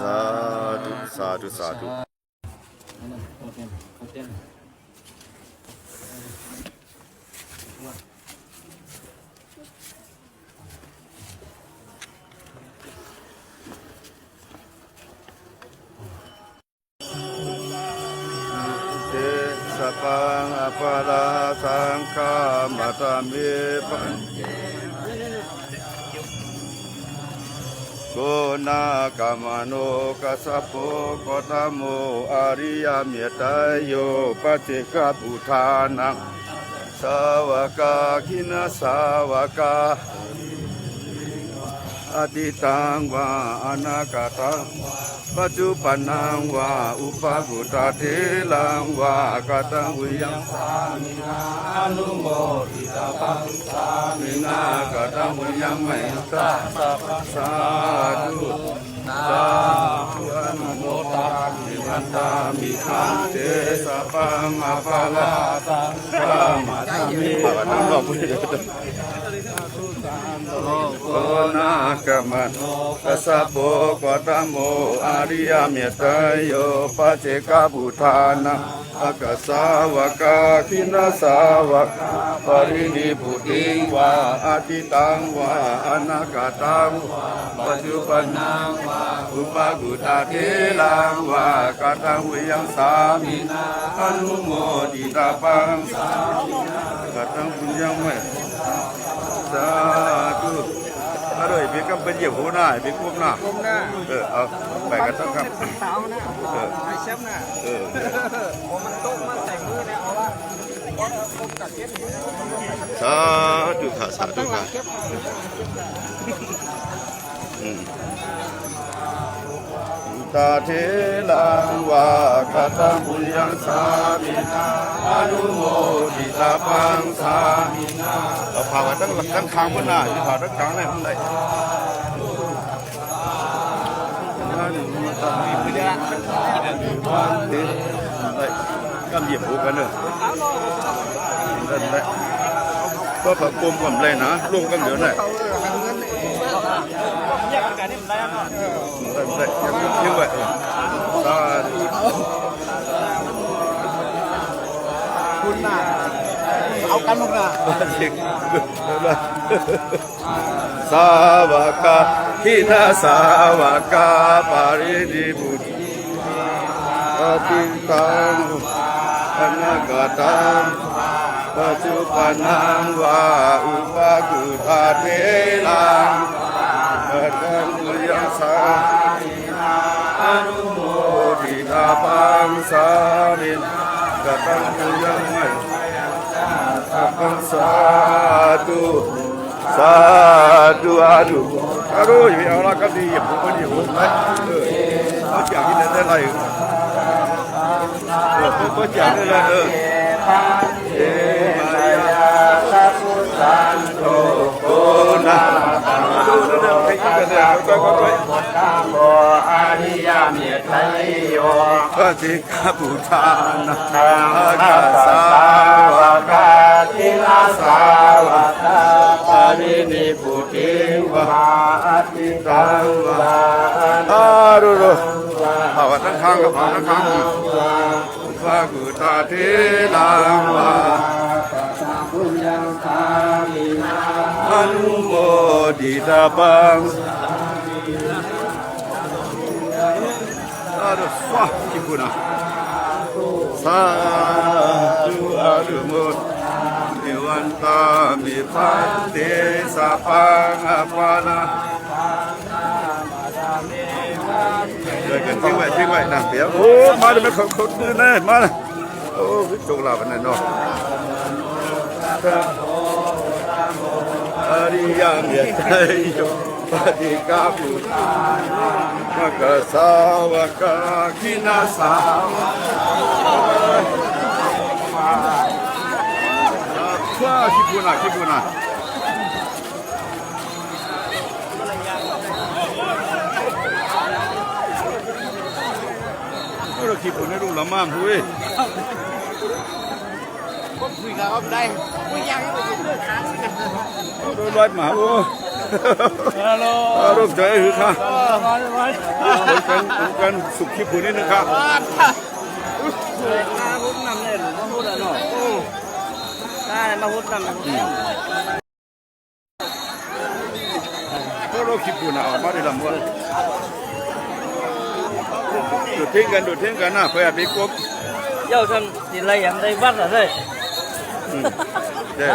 สาธุสาธุสาธุ สสะโปโกตโมอริยเมตตยโยปัจเจกปุทานังสาวกาคินาสาวกาอติตังวาอนาคตังปัจจุปันังวาอุปกุตาเทลังวากตังวิยังสามินาอนุโมทิตาปังสามินากตังวิยังไม่ตาสัพพสาธุาธุนุโมทามิวันตามิคันเตสัพพังอภาลาตังสามาตามิปะนังบอกพุทธโกนากรรมโนกัสะโปกตโมอาริยเมตยโยปเจกบุทานังอากสาวกาคินาสาวกปรินิพุติวาอาทิตังวาอนาคตังวาปัจจุปันนังวา อุปกุตาเทลังวากตังวิยังสามินาอนุโมทิตาปังสามินากตังปุญญังเมสาธุอร่อยพี่ก็เป็นเหยียบหัวหน้าพี่กุ้มหน้าก้มหน้าเออเอาไปกันต้องครับเป็นเตาหน้าไอ้แชมป์น่ะเออผมมันโต๊ะมันแต่งมือเนี่ยเอาว่าก้มกัดเก็บสาธุค่ะสาธุตั้งหลัค่ะงเก็บอืม ตาเทลังวากตังบุญยังสามินาอนุโมทิตาปังสามินาเราพากันตั้งหลักตั้งคางบนหน้าที่พาตั้งคางไหนมันไหนมีพื้นที่วันเด็กก็เหยียบหัวกันเนอะนั่นแหละก็ผักกลมกับเลยนะร่วมกันเลยวไหนเขาเออหันเงินเนี่ยแยกกันนี่มันได้เนาะนั่นแหละ ยังยังไงสาธุคุณน่ะเอากันลูกน่ะ สาวกาทินาสาวกาปารินิพุติอติตังนาคตังปัจจุปันนังวาอุปกุตาเทลังปัจจังมุยังสา นุโมทิตาปังสามินกตังมุยังไม่สัพพังสาธุสาธุอาธุอารุยเอาละครับดีอย่าพูดกันอย่าพูดไปเออเขาอยากกินอะไรอะไรเออเขาอยากอะไรเออเอมายาสัพพุสันโตโกนาดูนั่นเองใครกินกันเนี่ยก็ก็ พธิกาปุทานาอากาสาวกาทินาสาวกาปารินิพุติวะอติตังวาอารุรุเอาตั้งข้างกับเอาตั้งข้างพระกุตาเทลังวาบุญยังคามินาอนุโมดิตาปัง อารุสวะกิปุนะสาธุอารุโมเอวันตามิพันเตสัพพังอปานาเลยกันทิ้งไว้ทิ้งไว้นเดี๋ยโอ้มาเลยไม่เขาเขาแน่มาเลยโอ้วิจงลาบันนั่นเนาะอริยเมียใจโยปฏิกาปุตา กสาวกาคินาสาวว้าคิบุนะคิบุนะเราคิดผลให้ดูกละมั่งหุ้ยคุยกับเขาได้คุยยังไม่ได้คุยค้างโดนร้อยหมาโอ้ เฮัลโหลอารมณ์ใจคือค่ะมาเลยมาเหมือนกันเหมือนกันสุขคลิปผู้นี้นึงครับมาพุทธนำเลยหรือมาพุทธอะเนาะได้มาพุทธนำมาพุทธนำเพราะเราคลิปผู้น่ะออกมาได้ลำว่าดูดทิ้งกันดูดทิ้งกันนะเพื่อไปกบเจ้าท่านที่ไรอย่างไรวัดอะเลยอืมเด้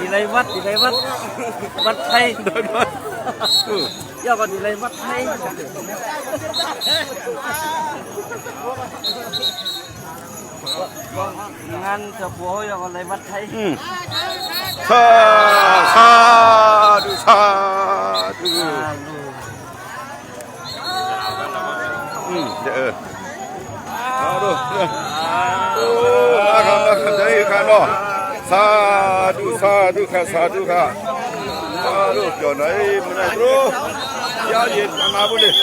อีไรวัดที่ไรวัดวัดไทยเดินมาเออเจ้าก็ที่ไรวัดไทยงานเจ้าผัวเจ้าก็ไรวัดไทยอืมซาซาดูซาดูอืมเด้ออดูเด้อโอ้าคันอาคันใจคันเนาะ สาธุสาธุค่ะสาธุค่ะสาธุเจ้าไหนมันไหนรู้ยาเย็นมาบุเลย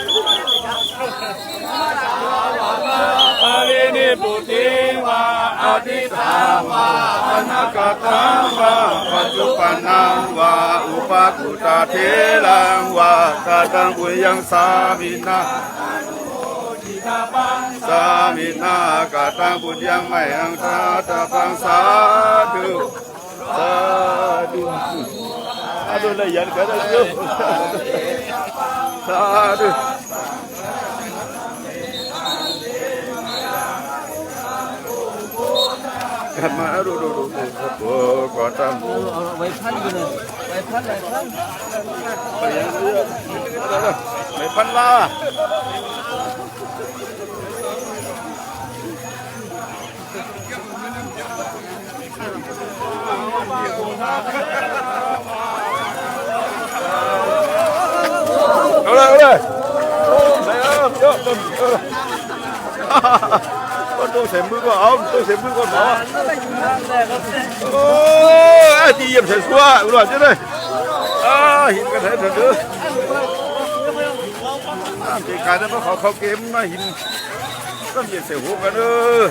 ปารินิปุติวาอดิตาวาอนาคตังวาปัจจุปันนังวาอุปกุตาเทลังวากาตังปุยังสามินาสามินากาตังบุญยังไม่อังคาตาปังสาธุ สาธุเลยยันกันเลยสาธุกันมาดูดูดูดูโอ้ก่อน ต้องใส่มือก็เอาต้องใส่มือก็หมอโอ้ยไอ้ที่เยี่ยมใส่ซัวอุดรจะได้อ่าหินกันให้เถอะเด้อตีกายนั้นเขาเขาเกมมาหินก็เหยียดใส่หัวกันเด้อ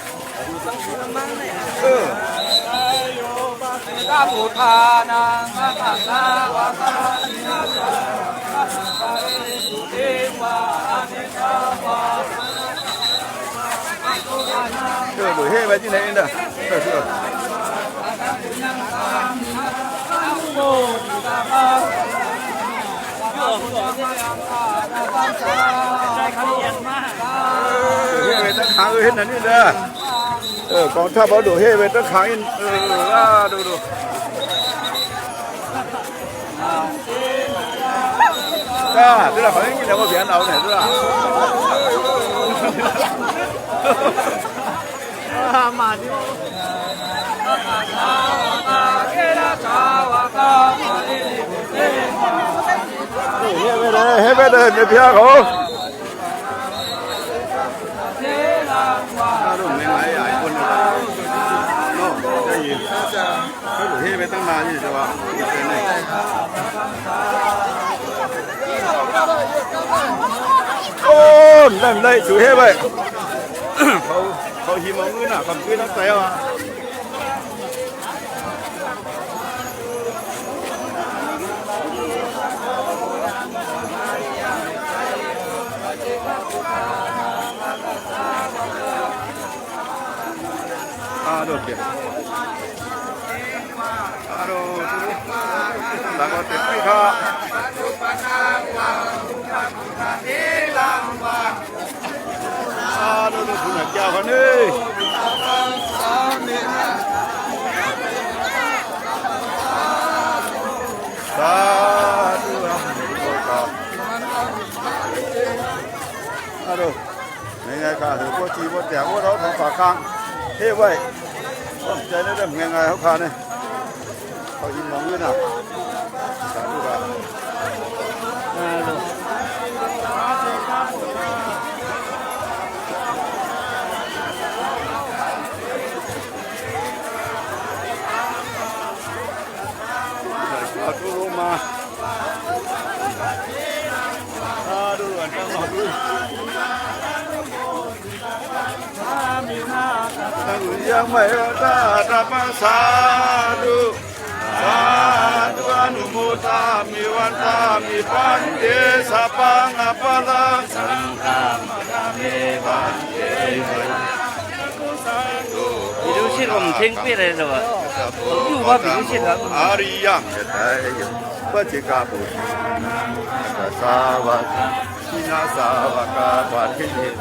เออตาบุทานังพระสังฆวาสานาเท วานิกาวาเออหลุยเฮ้ไปที่ไหนเด้อเออเออโมติตาภาโยมโยมที่ยังพานาบังสาใจขยันมากเฮ้ไปตั้งขางเออ เห็นอันนี้เด้อเออกองทัพเอาดูเฮ้ไปตั้งาวกันเอ้ยสาธุครับฮัลโหลยังไงก็ถือว่าทีว่าแต่ว่าเราทำฝากข้างเฮ้ยไว้ใจได้เรื่องยังไงเขาขาเนี่ยเขาหินมองด้วยนะ ยังไม่ตาตาปัสาดุสาธุอนุโมทามิวันตามิปันเตสะปังอปะลังสังฆามะนามิปันเต비두실은쟁비래서유바비두실하ส아리양에다이바지า보사와시나사와가바티니부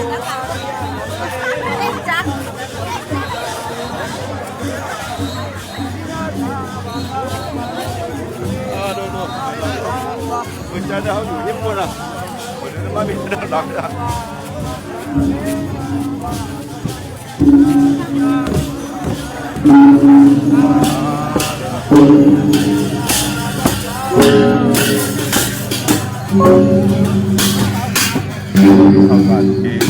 เป็นอาหารดีเออกตังบุ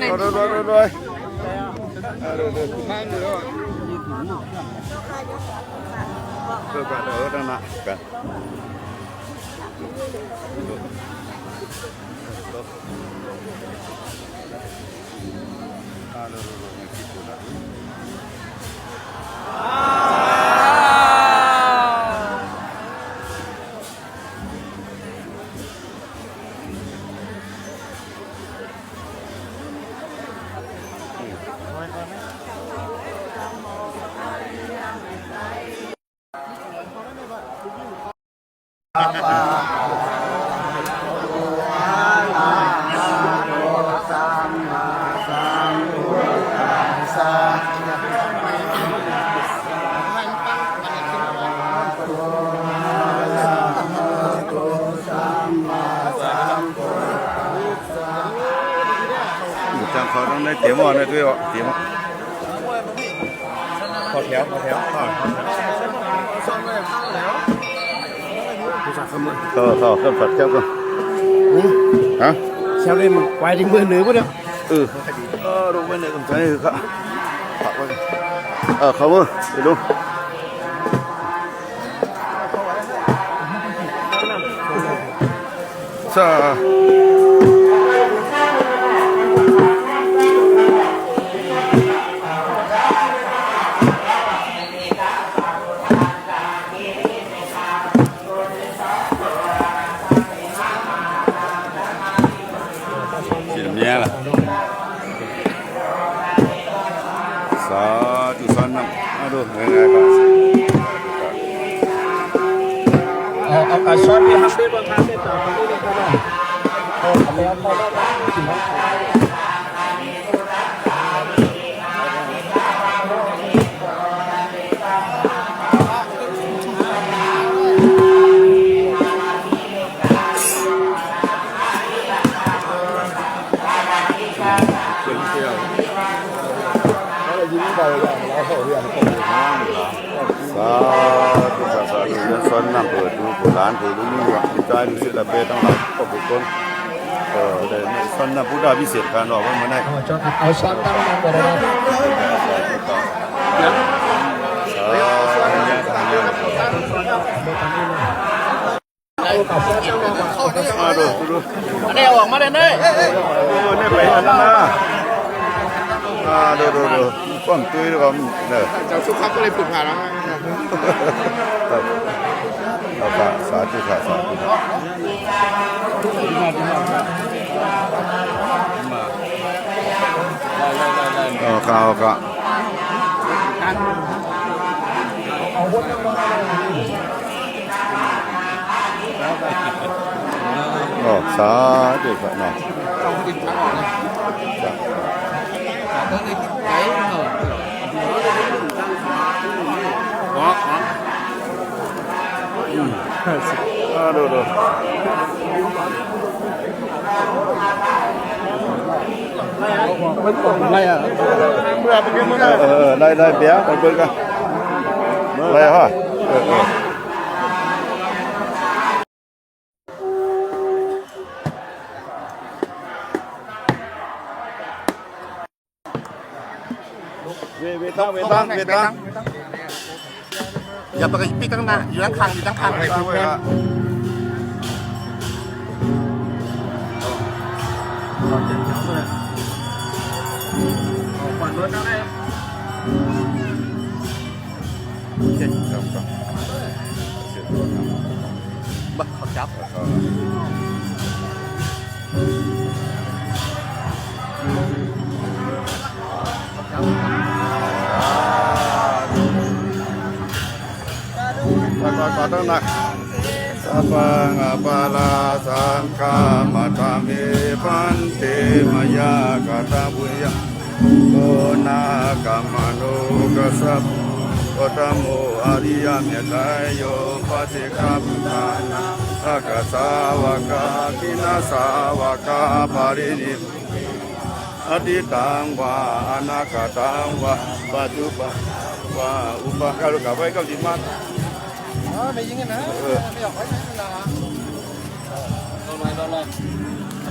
มาตรงไหนรวยร เพื่อกันเออนั่นนะกันจังเขาต้องได้เตี๋ยวหม้อได้ด้วยวะเตี๋ยวหม้อขอแถวขอแถวขอต่อต่อขึ้นผัดแก้วกันฮะเช้านี้มันไปถึงมือหนึ่งปะเนี่ยเออเออดูไปไหนกันใช่ครับผักไว้เออเขามือไปดูซา สิละเบทั้งหลายก็บุคคลเออได้สอนนำพุทธาพิเศษการออกมาได้เอาช้อนเอาช้อนตั้งมาก่อนนะสาธุ ยังยังมาดูดูอันนี้เอาออกมาเลยเนยโอ้เนี่ยไปอันนั้นนะอ่าดูดูดูป้อมตุ้ยด้วยกันเนอะเจ้าสุขับก็ เลยฝึกผ่านแล้วครับเอาค่ะสาธุค่ะสาธุค่ะเออครับครับเอาวุ้นน้ำมันอะไรโอ้สาธุครับเนาะอ่าดูดูมันตกอะไรอะเมื่อเป็นยังไงเออเออได้ได้เบี้ยไปเบิ่งกัน อะไรฮะเออเออเวเวตั้งเวตั้งเวตังอย่าไปปีตั้งหน้าอยู่ตั้งคางอยู่ตั้งคางไปคุยฮะก่อนรถนั่งได้เจ็ดครับ ครับบักเขาจับแล้วก็ขอตั้งหนักสัพพังอปาลาสังฆามาตามิปันเตมยากตาบุญญาโกนากามโนกัสสะ โอตโมอริยเมตไตโยปัสสิกาพุทธานาอากัสสาวกาคินาสาวกาปารินิพอดีตังวาอนาคตังวาปัจจุบันวาอุปการุกาไว้ก็ดีมากอ๋อไม่ยิงกันนะเออไม่ออกไว้ไหนเวลา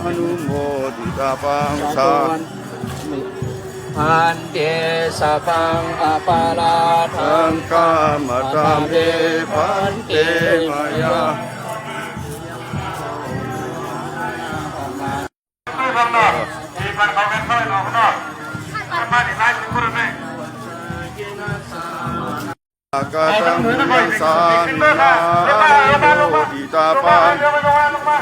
อนุโมทิตาปังสา พันเตสะพังอปาลาทัทังงกามตัมเปพันเตมายาอากาตังมุนสามินาอนุโมทิตาปังลงมาลงมาลงมา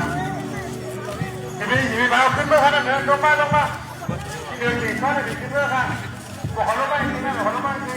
จะมีอยู่มาขึ้นเมื่อขนาดนั้นลงมาลงมา ভালো পাই ভালো পাই